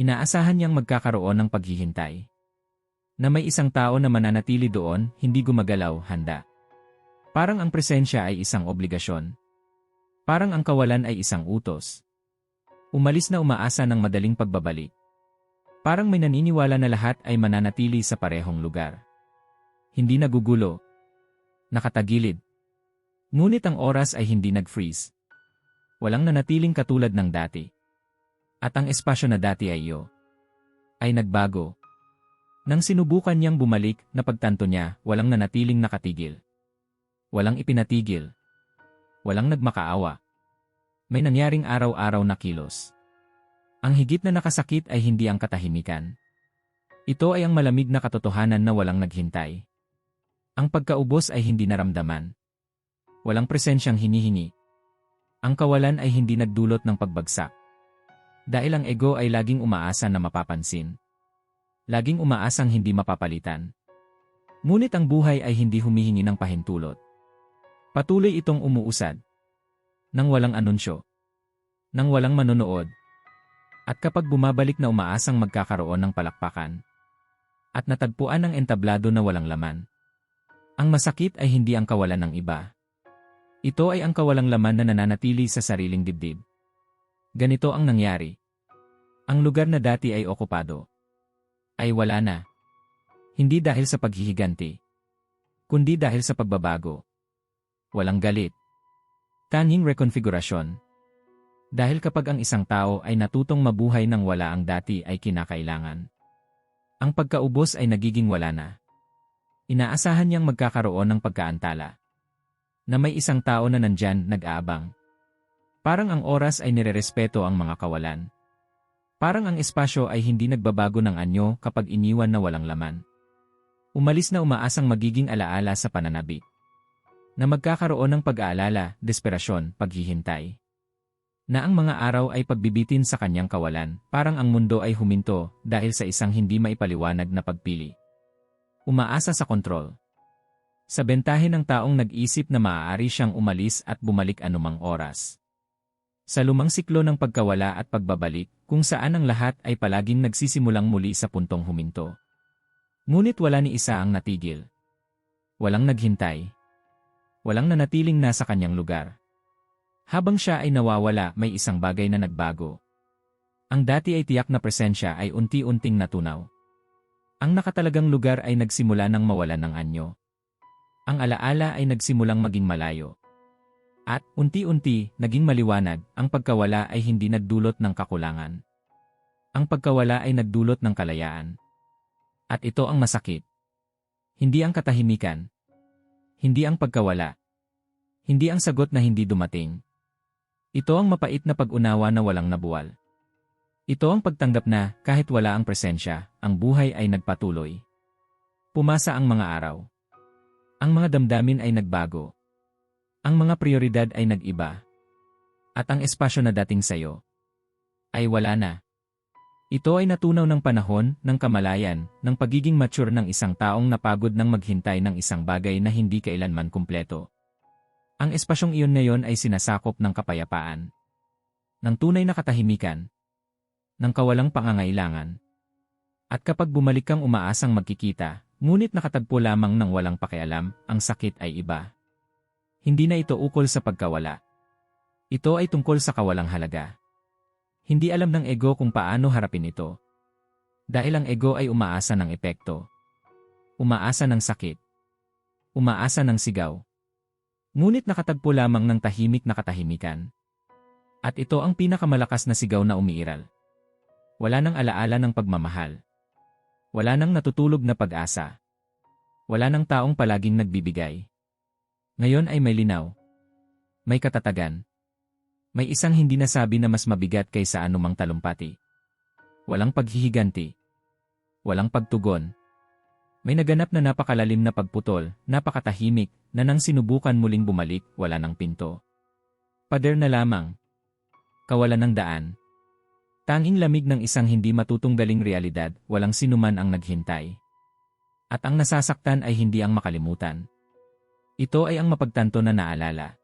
Inaasahan niyang magkakaroon ng paghihintay. Na may isang tao na mananatili doon, hindi gumagalaw, handa. Parang ang presensya ay isang obligasyon. Parang ang kawalan ay isang utos. Umalis na umaasa ng madaling pagbabalik. Parang may naniniwala na lahat ay mananatili sa parehong lugar. Hindi nagugulo. Nakatagilid. Ngunit ang oras ay hindi nag-freeze. Walang nanatiling katulad ng dati. At ang espasyo na dati ay iyo. Ay nagbago. Nang sinubukan niyang bumalik, napagtanto niya, walang nanatiling nakatigil. Walang ipinatigil. Walang nagmakaawa. May nangyaring araw-araw na kilos. Ang higit na nakasakit ay hindi ang katahimikan. Ito ay ang malamig na katotohanan na walang naghintay. Ang pagkaubos ay hindi naramdaman. Walang presensyang hinihingi. Ang kawalan ay hindi nagdulot ng pagbagsak. Dahil ang ego ay laging umaasa na mapapansin. Laging umaasang hindi mapapalitan. Ngunit ang buhay ay hindi humihingi ng pahintulot. Patuloy itong umuusad. Nang walang anunsyo. Nang walang manonood. At kapag bumabalik na umaasang magkakaroon ng palakpakan. At natagpuan ang entablado na walang laman. Ang masakit ay hindi ang kawalan ng iba. Ito ay ang kawalang laman na nananatili sa sariling dibdib. Ganito ang nangyari. Ang lugar na dati ay okupado ay wala na. Hindi dahil sa paghihiganti, kundi dahil sa pagbabago. Walang galit. Tanging rekonfigurasyon. Dahil kapag ang isang tao ay natutong mabuhay ng wala ang dati ay kinakailangan. Ang pagkaubos ay nagiging wala na. Inaasahan niyang magkakaroon ng pagkaantala. Na may isang tao na nandyan nag-aabang. Parang ang oras ay nirerespeto ang mga kawalan. Parang ang espasyo ay hindi nagbabago ng anyo kapag iniwan na walang laman. Umalis na umaasang magiging alaala sa pananabik. Na magkakaroon ng pag-aalala, desperasyon, paghihintay. Na ang mga araw ay pagbibitin sa kanyang kawalan, parang ang mundo ay huminto dahil sa isang hindi maipaliwanag na pagpili. Umaasa sa kontrol. Sa bentahe ng taong nag-isip na maaari siyang umalis at bumalik anumang oras. Sa lumang siklo ng pagkawala at pagbabalik, kung saan ang lahat ay palaging nagsisimulang muli sa puntong huminto. Ngunit wala ni isa ang natigil. Walang naghintay. Walang nanatiling nasa kanyang lugar. Habang siya ay nawawala, may isang bagay na nagbago. Ang dati ay tiyak na presensya ay unti-unting natunaw. Ang nakatalagang lugar ay nagsimula ng mawala ng anyo. Ang alaala ay nagsimulang maging malayo. At, unti-unti, naging maliwanag, ang pagkawala ay hindi nagdulot ng kakulangan. Ang pagkawala ay nagdulot ng kalayaan. At ito ang masakit. Hindi ang katahimikan. Hindi ang pagkawala. Hindi ang sagot na hindi dumating. Ito ang mapait na pag-unawa na walang nabuwal. Ito ang pagtanggap na, kahit wala ang presensya, ang buhay ay nagpatuloy. Pumasa ang mga araw. Ang mga damdamin ay nagbago. Ang mga prioridad ay nag-iba. At ang espasyo na dating sayo ay wala na. Ito ay natunaw ng panahon, ng kamalayan, ng pagiging mature ng isang taong napagod ng maghintay ng isang bagay na hindi kailanman kumpleto. Ang espasyong iyon na yon ay sinasakop ng kapayapaan. Ng tunay na katahimikan. Ng kawalang pangangailangan. At kapag bumalik kang umaasang magkikita, ngunit nakatagpo lamang ng walang pakialam, ang sakit ay iba. Hindi na ito ukol sa pagkawala. Ito ay tungkol sa kawalang halaga. Hindi alam ng ego kung paano harapin ito. Dahil ang ego ay umaasa ng epekto. Umaasa ng sakit. Umaasa ng sigaw. Ngunit nakatagpo lamang ng tahimik na katahimikan. At ito ang pinakamalakas na sigaw na umiiral. Wala nang alaala ng pagmamahal. Wala nang natutulog na pag-asa. Wala nang taong palaging nagbibigay. Ngayon ay may linaw. May katatagan. May isang hindi nasabi na mas mabigat kaysa anumang talumpati. Walang paghihiganti. Walang pagtugon. May naganap na napakalalim na pagputol, napakatahimik, na nang sinubukan muling bumalik, wala ng pinto. Pader na lamang. Kawalan ng daan. Tanging lamig ng isang hindi matutunggaling realidad, walang sinuman ang naghintay. At ang nasasaktan ay hindi ang makalimutan. Ito ay ang mapagtanto na naalala.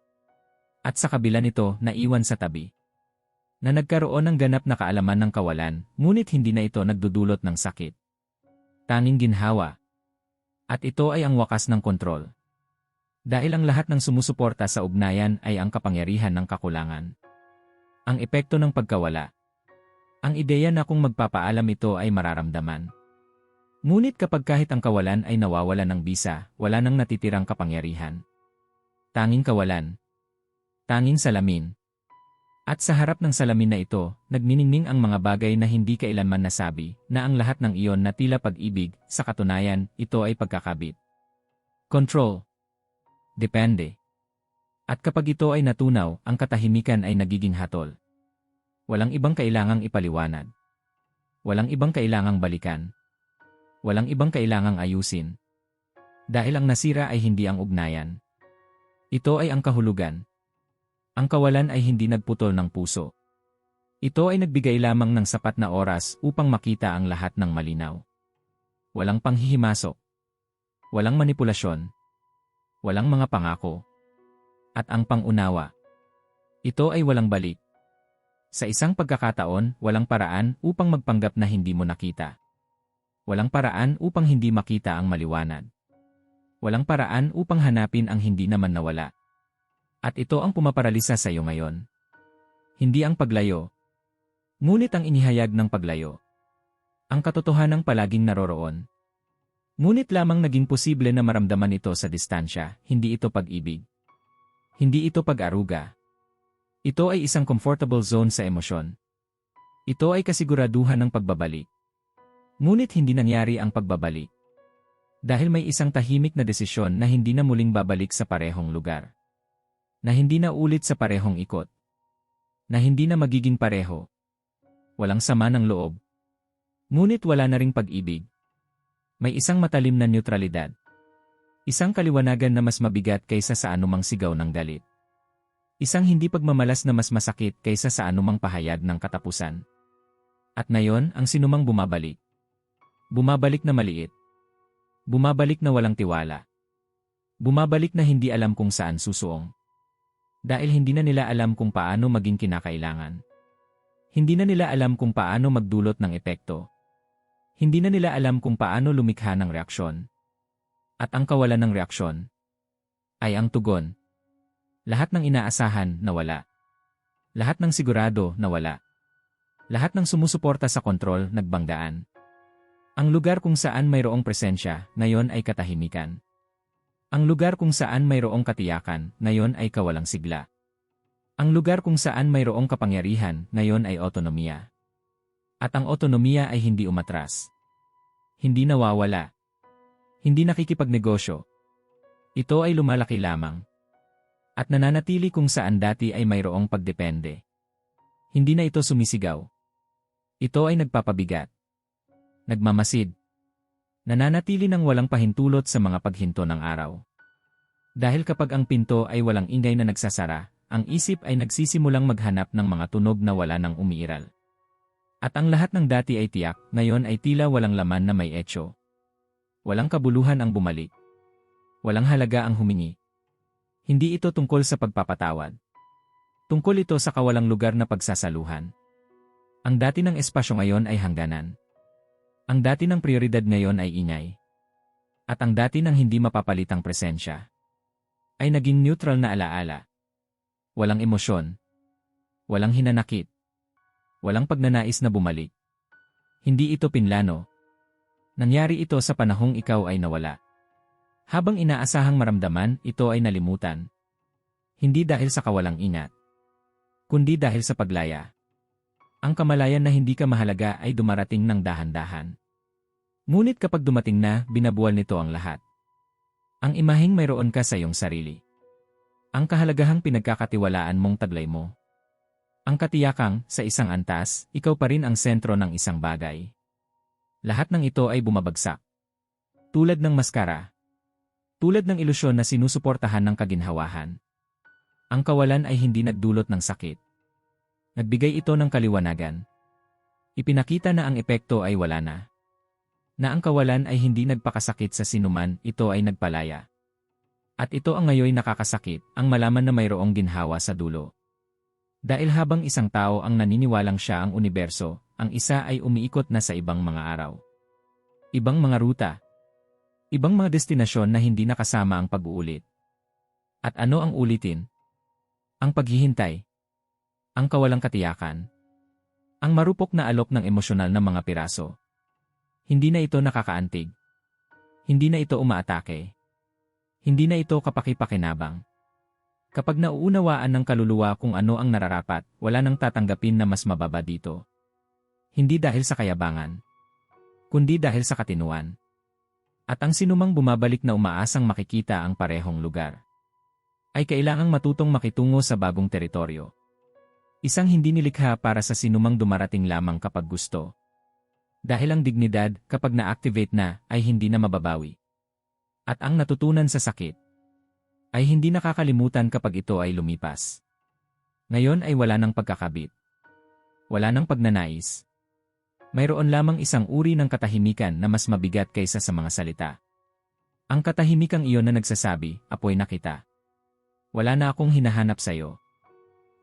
At sa kabila nito, naiwan sa tabi. Na nagkaroon ng ganap na kaalaman ng kawalan, ngunit hindi na ito nagdudulot ng sakit. Tanging ginhawa. At ito ay ang wakas ng kontrol. Dahil ang lahat ng sumusuporta sa ugnayan ay ang kapangyarihan ng kakulangan. Ang epekto ng pagkawala. Ang ideya na kung magpapaalam ito ay mararamdaman. Ngunit kapag kahit ang kawalan ay nawawala ng bisa, wala nang natitirang kapangyarihan. Tanging kawalan. Tanging salamin. At sa harap ng salamin na ito, nagniningning ang mga bagay na hindi kailanman nasabi, na ang lahat ng iyon na tila pag-ibig, sa katunayan, ito ay pagkakabit. Control. Depende. At kapag ito ay natunaw, ang katahimikan ay nagiging hatol. Walang ibang kailangang ipaliwanag. Walang ibang kailangang balikan. Walang ibang kailangang ayusin. Dahil ang nasira ay hindi ang ugnayan. Ito ay ang kahulugan. Ang kawalan ay hindi nagputol ng puso. Ito ay nagbigay lamang ng sapat na oras upang makita ang lahat ng malinaw. Walang panghihimasok. Walang manipulasyon. Walang mga pangako. At ang pangunawa. Ito ay walang balik. Sa isang pagkakataon, walang paraan upang magpanggap na hindi mo nakita. Walang paraan upang hindi makita ang maliwanag. Walang paraan upang hanapin ang hindi naman nawala. At ito ang pumaparalisa sa iyo ngayon. Hindi ang paglayo. Ngunit ang inihayag ng paglayo. Ang katotohanang palaging naroroon. Ngunit lamang naging posible na maramdaman ito sa distansya, hindi ito pag-ibig. Hindi ito pag-aruga. Ito ay isang comfortable zone sa emosyon. Ito ay kasiguraduhan ng pagbabalik. Ngunit hindi nangyari ang pagbabalik. Dahil may isang tahimik na desisyon na hindi na muling babalik sa parehong lugar. Na hindi na ulit sa parehong ikot. Na hindi na magiging pareho. Walang sama ng loob. Ngunit wala na ring pag-ibig. May isang matalim na neutralidad. Isang kaliwanagan na mas mabigat kaysa sa anumang sigaw ng galit. Isang hindi pagmamalas na mas masakit kaysa sa anumang pahayag ng katapusan. At ngayon, ang sinumang bumabalik. Bumabalik na maliit. Bumabalik na walang tiwala. Bumabalik na hindi alam kung saan susuong. Dahil hindi na nila alam kung paano maging kinakailangan. Hindi na nila alam kung paano magdulot ng epekto. Hindi na nila alam kung paano lumikha ng reaksyon. At ang kawalan ng reaksyon ay ang tugon. Lahat ng inaasahan, nawala. Lahat ng sigurado, nawala. Lahat ng sumusuporta sa kontrol, nagbanggaan. Ang lugar kung saan mayroong presensya, ngayon ay katahimikan. Ang lugar kung saan mayroong katiyakan, ngayon ay kawalang sigla. Ang lugar kung saan mayroong kapangyarihan, ngayon ay otonomiya. At ang otonomiya ay hindi umatras. Hindi nawawala. Hindi nakikipagnegosyo. Ito ay lumalaki lamang at nananatili kung saan dati ay mayroong pagdepende. Hindi na ito sumisigaw. Ito ay nagpapabigat. Nagmamasid. Nananatili ng walang pahintulot sa mga paghinto ng araw. Dahil kapag ang pinto ay walang ingay na nagsasara, ang isip ay nagsisimulang maghanap ng mga tunog na wala nang umiiral. At ang lahat ng dati ay tiyak, ngayon ay tila walang laman na may etyo. Walang kabuluhan ang bumalik. Walang halaga ang humingi. Hindi ito tungkol sa pagpapatawad. Tungkol ito sa kawalang lugar na pagsasaluhan. Ang dati ng espasyo ngayon ay hangganan. Ang dati ng prioridad ngayon ay ingay. At ang dati ng hindi mapapalitang presensya ay naging neutral na alaala. Walang emosyon. Walang hinanakit. Walang pagnanais na bumalik. Hindi ito pinlano. Nangyari ito sa panahong ikaw ay nawala. Habang inaasahang maramdaman, ito ay nalimutan. Hindi dahil sa kawalang ingat, kundi dahil sa paglaya. Ang kamalayan na hindi ka mahalaga ay dumarating ng dahan-dahan. Ngunit kapag dumating na, binabuwal nito ang lahat. Ang imaheng mayroon ka sa iyong sarili. Ang kahalagahang pinagkakatiwalaan mong taglay mo. Ang katiyakang, sa isang antas, ikaw pa rin ang sentro ng isang bagay. Lahat ng ito ay bumabagsak. Tulad ng maskara, tulad ng ilusyon na sinusuportahan ng kaginhawahan. Ang kawalan ay hindi nagdulot ng sakit. Nagbigay ito ng kaliwanagan. Ipinakita na ang epekto ay wala na. Na ang kawalan ay hindi nagpakasakit sa sinuman, ito ay nagpalaya. At ito ang ngayon nakakasakit, ang malaman na mayroong ginhawa sa dulo. Dahil habang isang tao ang naniniwalang siya ang universo, ang isa ay umiikot na sa ibang mga araw. Ibang mga ruta. Ibang mga destinasyon na hindi nakasama ang pag-uulit. At ano ang ulitin? Ang paghihintay. Ang kawalang katiyakan. Ang marupok na alok ng emosyonal na mga piraso. Hindi na ito nakakaantig. Hindi na ito umaatake. Hindi na ito kapakipakinabang. Kapag nauunawaan ng kaluluwa kung ano ang nararapat, wala nang tatanggapin na mas mababa dito. Hindi dahil sa kayabangan, kundi dahil sa katinuan. At ang sinumang bumabalik na umaasang makikita ang parehong lugar, ay kailangang matutong makitungo sa bagong teritoryo. Isang hindi nilikha para sa sinumang dumarating lamang kapag gusto. Dahil ang dignidad, kapag na-activate na, ay hindi na mababawi. At ang natutunan sa sakit, ay hindi nakakalimutan kapag ito ay lumipas. Ngayon ay wala ng pagkakabit. Wala ng pagnanais. Mayroon lamang isang uri ng katahimikan na mas mabigat kaysa sa mga salita. Ang katahimikang iyon na nagsasabi, apoy na kita. Wala na akong hinahanap sa'yo.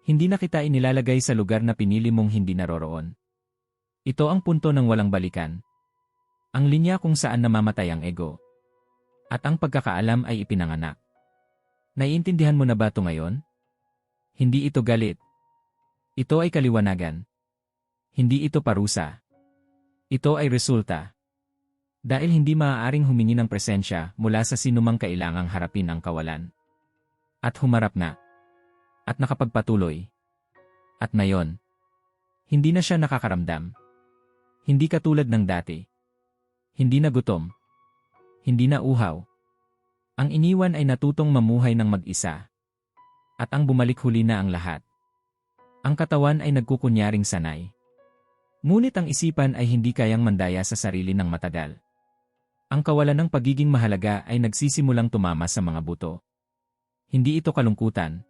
Hindi na kita inilalagay sa lugar na pinili mong hindi naroroon. Ito ang punto ng walang balikan. Ang linya kung saan namamatay ang ego. At ang pagkakaalam ay ipinanganak. Naiintindihan mo na ba ito ngayon? Hindi ito galit. Ito ay kaliwanagan. Hindi ito parusa. Ito ay resulta. Dahil hindi maaaring humingi ng presensya mula sa sinumang kailangang harapin ang kawalan. At humarap na. At nakapagpatuloy. At ngayon, hindi na siya nakakaramdam. Hindi katulad ng dati. Hindi na gutom. Hindi na uhaw. Ang iniwan ay natutong mamuhay ng mag-isa. At ang bumalik huli na ang lahat. Ang katawan ay nagkukunyaring sanay. Ngunit ang isipan ay hindi kayang mandaya sa sarili ng matagal. Ang kawalan ng pagiging mahalaga ay nagsisimulang tumama sa mga buto. Hindi ito kalungkutan.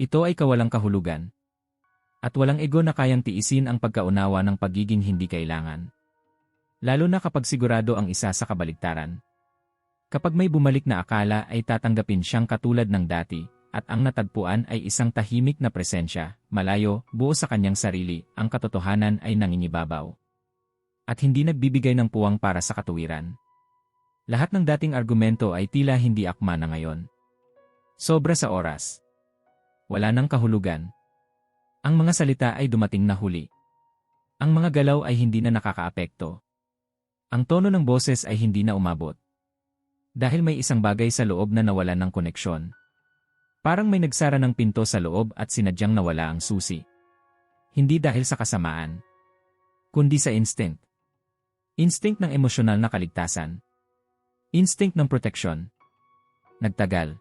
Ito ay kawalang kahulugan. At walang ego na kayang tiisin ang pagkaunawa ng pagiging hindi kailangan. Lalo na kapag sigurado ang isa sa kabaligtaran. Kapag may bumalik na akala ay tatanggapin siyang katulad ng dati, at ang natagpuan ay isang tahimik na presensya, malayo, buo sa kanyang sarili, ang katotohanan ay nangingibabaw. At hindi nagbibigay ng puwang para sa katuwiran. Lahat ng dating argumento ay tila hindi akma na ngayon. Sobra sa oras. Wala nang kahulugan. Ang mga salita ay dumating na huli. Ang mga galaw ay hindi na nakakaapekto. Ang tono ng boses ay hindi na umabot. Dahil may isang bagay sa loob na nawalan ng koneksyon. Parang may nagsara ng pinto sa loob at sinadyang nawala ang susi. Hindi dahil sa kasamaan. Kundi sa instinct. Instinct ng emosyonal na kaligtasan. Instinct ng proteksyon. Nagtagal.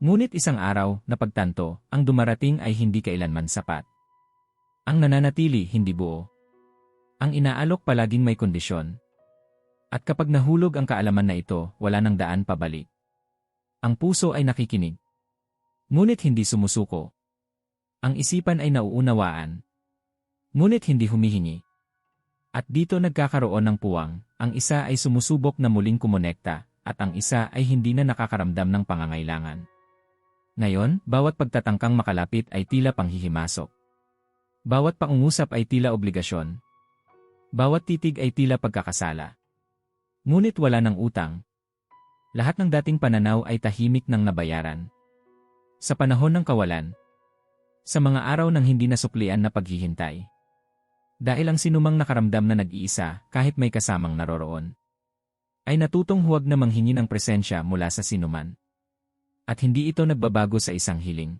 Ngunit isang araw, na pagtanto, ang dumarating ay hindi kailanman sapat. Ang nananatili hindi buo. Ang inaalok palaging may kondisyon. At kapag nahulog ang kaalaman na ito, wala nang daan pabalik. Ang puso ay nakikinig. Ngunit hindi sumusuko. Ang isipan ay nauunawaan. Ngunit hindi humihingi. At dito nagkakaroon ng puwang, ang isa ay sumusubok na muling kumonekta, at ang isa ay hindi na nakakaramdam ng pangangailangan. Ngayon, bawat pagtatangkang makalapit ay tila panghihimasok. Bawat pangungusap ay tila obligasyon. Bawat titig ay tila pagkakasala. Ngunit wala ng utang. Lahat ng dating pananaw ay tahimik ng nabayaran. Sa panahon ng kawalan. Sa mga araw ng hindi nasuklian na paghihintay. Dahil ang sinumang nakaramdam na nag-iisa kahit may kasamang naroroon. Ay natutong huwag na manghingi ng presensya mula sa sinuman. At hindi ito nagbabago sa isang hiling.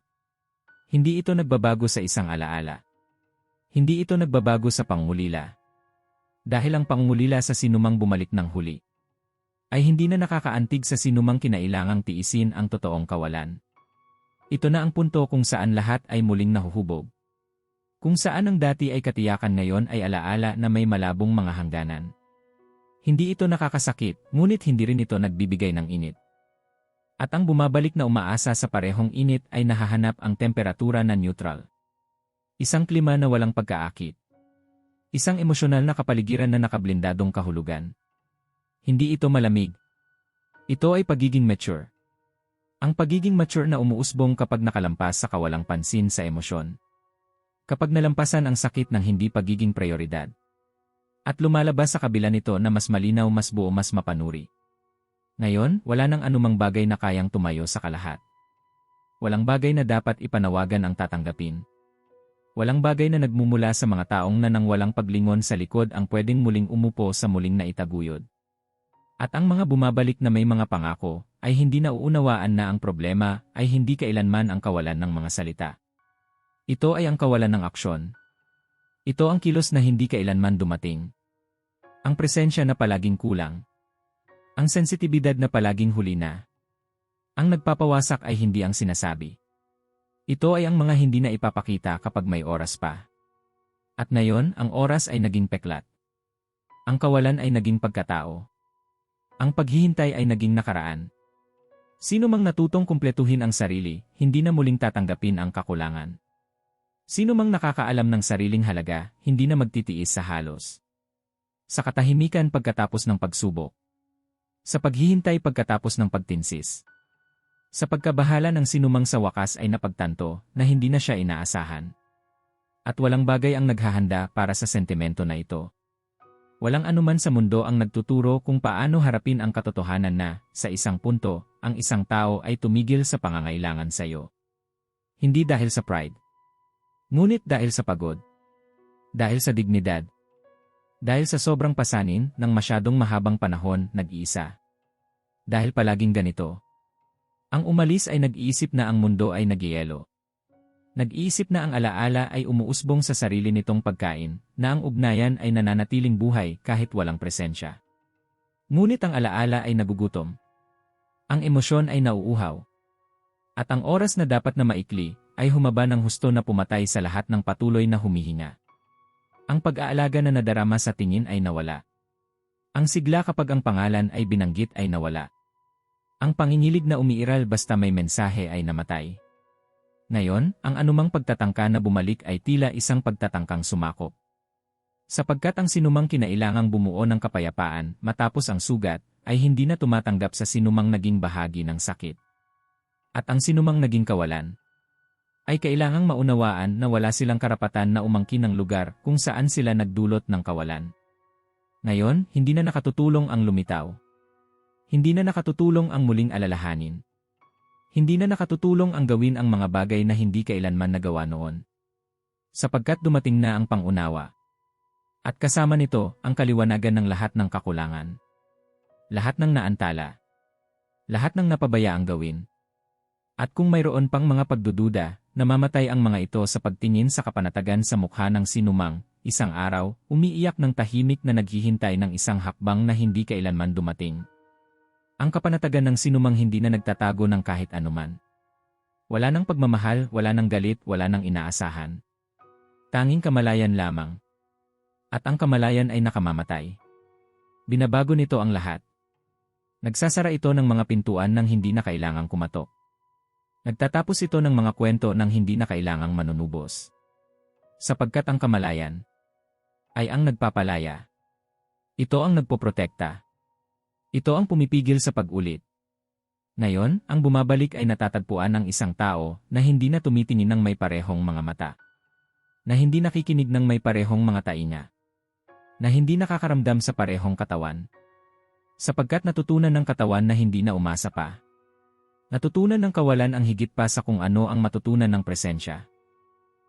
Hindi ito nagbabago sa isang alaala. Hindi ito nagbabago sa pangulila dahil ang pangungulila sa sinumang bumalik ng huli ay hindi na nakakaantig sa sinumang kinailangang tiisin ang totoong kawalan. Ito na ang punto kung saan lahat ay muling nahuhubog. Kung saan ang dati ay katiyakan ngayon ay alaala na may malabong mga hangganan. Hindi ito nakakasakit, ngunit hindi rin ito nagbibigay ng init. At ang bumabalik na umaasa sa parehong init ay nahahanap ang temperatura na neutral. Isang klima na walang pagkaakit. Isang emosyonal na kapaligiran na nakablindadong kahulugan. Hindi ito malamig. Ito ay pagiging mature. Ang pagiging mature na umuusbong kapag nakalampas sa kawalang pansin sa emosyon. Kapag nalampasan ang sakit ng hindi pagiging prioridad. At lumalabas sa kabila nito na mas malinaw, mas buo, mas mapanuri. Ngayon, wala nang anumang bagay na kayang tumayo sa kalahat. Walang bagay na dapat ipanawagan ang tatanggapin. Walang bagay na nagmumula sa mga taong na nang walang paglingon sa likod ang pwedeng muling umupo sa muling na itaguyod. At ang mga bumabalik na may mga pangako, ay hindi nauunawaan na ang problema ay hindi kailanman ang kawalan ng mga salita. Ito ay ang kawalan ng aksyon. Ito ang kilos na hindi kailanman dumating. Ang presensya na palaging kulang. Ang sensitibidad na palaging huli na. Ang nagpapawasak ay hindi ang sinasabi. Ito ay ang mga hindi na ipapakita kapag may oras pa. At ngayon, ang oras ay naging peklat. Ang kawalan ay naging pagkatao. Ang paghihintay ay naging nakaraan. Sino mang natutong kumpletuhin ang sarili, hindi na muling tatanggapin ang kakulangan. Sino mang nakakaalam ng sariling halaga, hindi na magtitiis sa halos. Sa katahimikan pagkatapos ng pagsubok. Sa paghihintay pagkatapos ng pagtinsis. Sa pagkabahala ng sinumang sa wakas ay napagtanto na hindi na siya inaasahan. At walang bagay ang naghahanda para sa sentimento na ito. Walang anuman sa mundo ang nagtuturo kung paano harapin ang katotohanan na, sa isang punto, ang isang tao ay tumigil sa pangangailangan sa iyo. Hindi dahil sa pride. Ngunit dahil sa pagod. Dahil sa dignidad. Dahil sa sobrang pasanin ng masyadong mahabang panahon nag-iisa. Dahil palaging ganito. Ang umalis ay nag-iisip na ang mundo ay nagyelo. Nag-iisip na ang alaala ay umuusbong sa sarili nitong pagkain, na ang ugnayan ay nananatiling buhay kahit walang presensya. Ngunit ang alaala ay nagugutom. Ang emosyon ay nauuhaw. At ang oras na dapat na maikli, ay humaba ng husto na pumatay sa lahat ng patuloy na humihinga. Ang pag-aalaga na nadarama sa tingin ay nawala. Ang sigla kapag ang pangalan ay binanggit ay nawala. Ang pangingilig na umiiral basta may mensahe ay namatay. Ngayon, ang anumang pagtatangka na bumalik ay tila isang pagtatangkang sumakop. Sapagkat ang sinumang kinailangang bumuo ng kapayapaan matapos ang sugat, ay hindi na tumatanggap sa sinumang naging bahagi ng sakit. At ang sinumang naging kawalan, ay kailangang maunawaan na wala silang karapatan na umangkin ng lugar kung saan sila nagdulot ng kawalan. Ngayon, hindi na nakatutulong ang lumitaw. Hindi na nakatutulong ang muling alalahanin. Hindi na nakatutulong ang gawin ang mga bagay na hindi kailanman nagawa noon. Sapagkat dumating na ang pangunawa. At kasama nito ang kaliwanagan ng lahat ng kakulangan. Lahat ng naantala. Lahat ng napabaya ang gawin. At kung mayroon pang mga pagdududa, namamatay ang mga ito sa pagtingin sa kapanatagan sa mukha ng sinumang, isang araw, umiiyak ng tahimik na naghihintay ng isang hakbang na hindi kailanman dumating. Ang kapanatagan ng sinumang hindi na nagtatago ng kahit anuman. Wala nang pagmamahal, wala nang galit, wala nang inaasahan. Tanging kamalayan lamang. At ang kamalayan ay nakamamatay. Binabago nito ang lahat. Nagsasara ito ng mga pintuan ng hindi na kailangang kumatok. Nagtatapos ito ng mga kwento ng hindi na kailangang manunubos. Sapagkat ang kamalayan ay ang nagpapalaya. Ito ang nagpoprotekta. Ito ang pumipigil sa pag-ulit. Ngayon, ang bumabalik ay natatagpuan ng isang tao na hindi na tumitingin ng may parehong mga mata. Na hindi nakikinig ng may parehong mga tainga. Na hindi nakakaramdam sa parehong katawan. Sapagkat natutunan ng katawan na hindi na umasa pa. Natutunan ng kawalan ang higit pa sa kung ano ang matutunan ng presensya.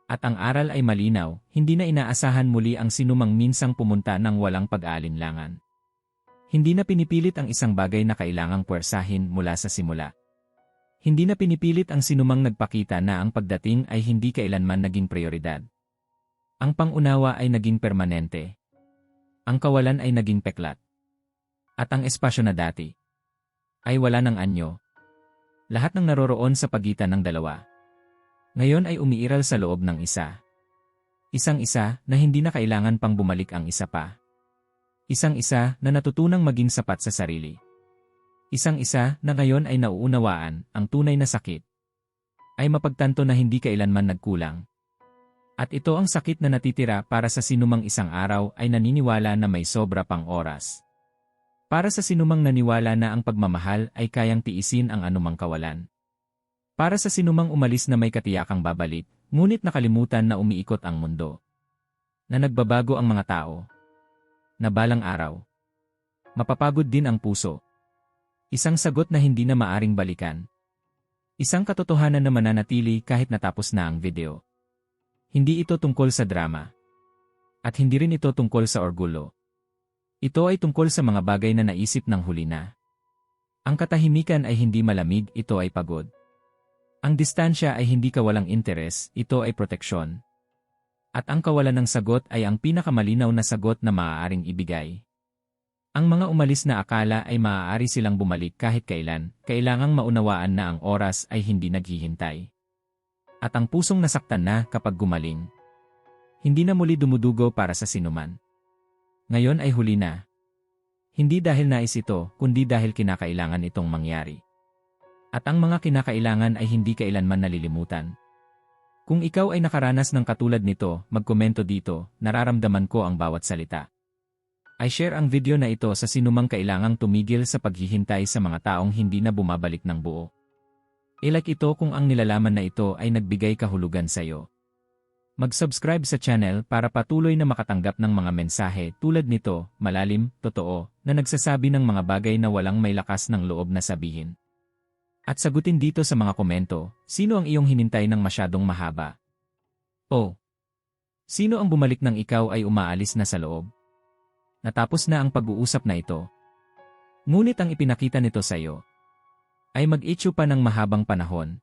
At ang aral ay malinaw, hindi na inaasahan muli ang sinumang minsang pumunta ng walang pag-aalinlangan. Hindi na pinipilit ang isang bagay na kailangang puwersahin mula sa simula. Hindi na pinipilit ang sinumang nagpakita na ang pagdating ay hindi kailanman naging prioridad. Ang pangunawa ay naging permanente. Ang kawalan ay naging peklat. At ang espasyo na dati ay wala ng anyo. Lahat ng naroroon sa pagitan ng dalawa. Ngayon ay umiiral sa loob ng isa. Isang isa na hindi na kailangan pang bumalik ang isa pa. Isang isa na natutunang maging sapat sa sarili. Isang isa na ngayon ay nauunawaan ang tunay na sakit. Ay mapagtanto na hindi kailanman nagkulang. At ito ang sakit na natitira para sa sinumang isang araw ay naniniwala na may sobra pang oras. Para sa sinumang naniwala na ang pagmamahal ay kayang tiisin ang anumang kawalan. Para sa sinumang umalis na may katiyakang babalik, Ngunit nakalimutan na umiikot ang mundo. Na nagbabago ang mga tao. Na balang araw. Mapapagod din ang puso. Isang sagot na hindi na maaring balikan. Isang katotohanan na mananatili kahit natapos na ang video. Hindi ito tungkol sa drama. At hindi rin ito tungkol sa orgulo. Ito ay tungkol sa mga bagay na naisip ng huli na. Ang katahimikan ay hindi malamig, ito ay pagod. Ang distansya ay hindi kawalang interes, ito ay proteksyon. At ang kawalan ng sagot ay ang pinakamalinaw na sagot na maaaring ibigay. Ang mga umalis na akala ay maaari silang bumalik kahit kailan, kailangang maunawaan na ang oras ay hindi naghihintay. At ang pusong nasaktan na kapag gumaling. Hindi na muli dumudugo para sa sinuman. Ngayon ay huli na. Hindi dahil nais ito, kundi dahil kinakailangan itong mangyari. At ang mga kinakailangan ay hindi kailanman nalilimutan. Kung ikaw ay nakaranas ng katulad nito, magkomento dito, nararamdaman ko ang bawat salita. I share ang video na ito sa sinumang kailangang tumigil sa paghihintay sa mga taong hindi na bumabalik ng buo. I-like ito kung ang nilalaman na ito ay nagbigay kahulugan sa iyo. Mag-subscribe sa channel para patuloy na makatanggap ng mga mensahe tulad nito, malalim, totoo, na nagsasabi ng mga bagay na walang may lakas ng loob na sabihin. At sagutin dito sa mga komento, sino ang iyong hinintay ng masyadong mahaba? O. Sino ang bumalik ng ikaw ay umaalis na sa loob? Natapos na ang pag-uusap na ito. Ngunit ang ipinakita nito sa iyo ay mag-issue pa ng mahabang panahon,